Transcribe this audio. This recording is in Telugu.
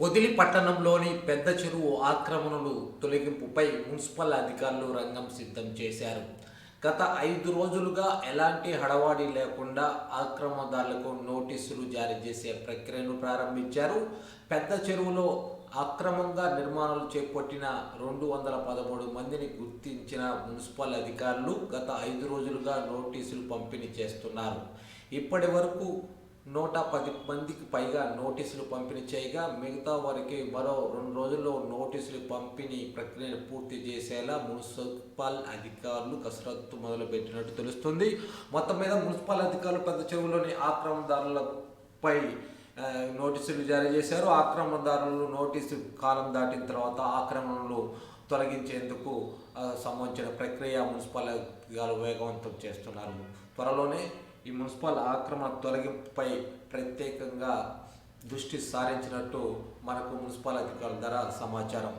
పొదిలి పట్టణంలోని పెద్ద చెరువు ఆక్రమణలు తొలగింపుపై మున్సిపల్ అధికారులు రంగం సిద్ధం చేశారు. గత ఐదు రోజులుగా ఎలాంటి హడవాడి లేకుండా ఆక్రమణదారులకు నోటీసులు జారీ చేసే ప్రక్రియను ప్రారంభించారు. పెద్ద చెరువులో అక్రమంగా నిర్మాణాలు చేపట్టిన రెండు వందల పదమూడు మందిని గుర్తించిన మున్సిపల్ అధికారులు గత ఐదు రోజులుగా నోటీసులు పంపిణీ చేస్తున్నారు. ఇప్పటి వరకు నూట పది మందికి పైగా నోటీసులు పంపిణీ చేయగా మిగతా వారికి మరో రెండు రోజుల్లో నోటీసులు పంపిణీ ప్రక్రియను పూర్తి చేసేలా మున్సిపల్ అధికారులు కసరత్తు మొదలుపెట్టినట్టు తెలుస్తుంది. మొత్తం మీద మున్సిపల్ అధికారులు పెద్ద చెరువులోని ఆక్రమణదారులపై నోటీసులు జారీ చేశారు. ఆక్రమణదారులు నోటీసు కాలం దాటిన తర్వాత ఆక్రమణలు తొలగించేందుకు సంబంధించిన ప్రక్రియ మున్సిపల్ అధికారులు వేగవంతం చేస్తున్నారు. త్వరలోనే ఈ మున్సిపల్ ఆక్రమణ తొలగింపుపై ప్రత్యేకంగా దృష్టి సారించినట్టు మనకు మున్సిపల్ అధికారుల ద్వారా సమాచారం.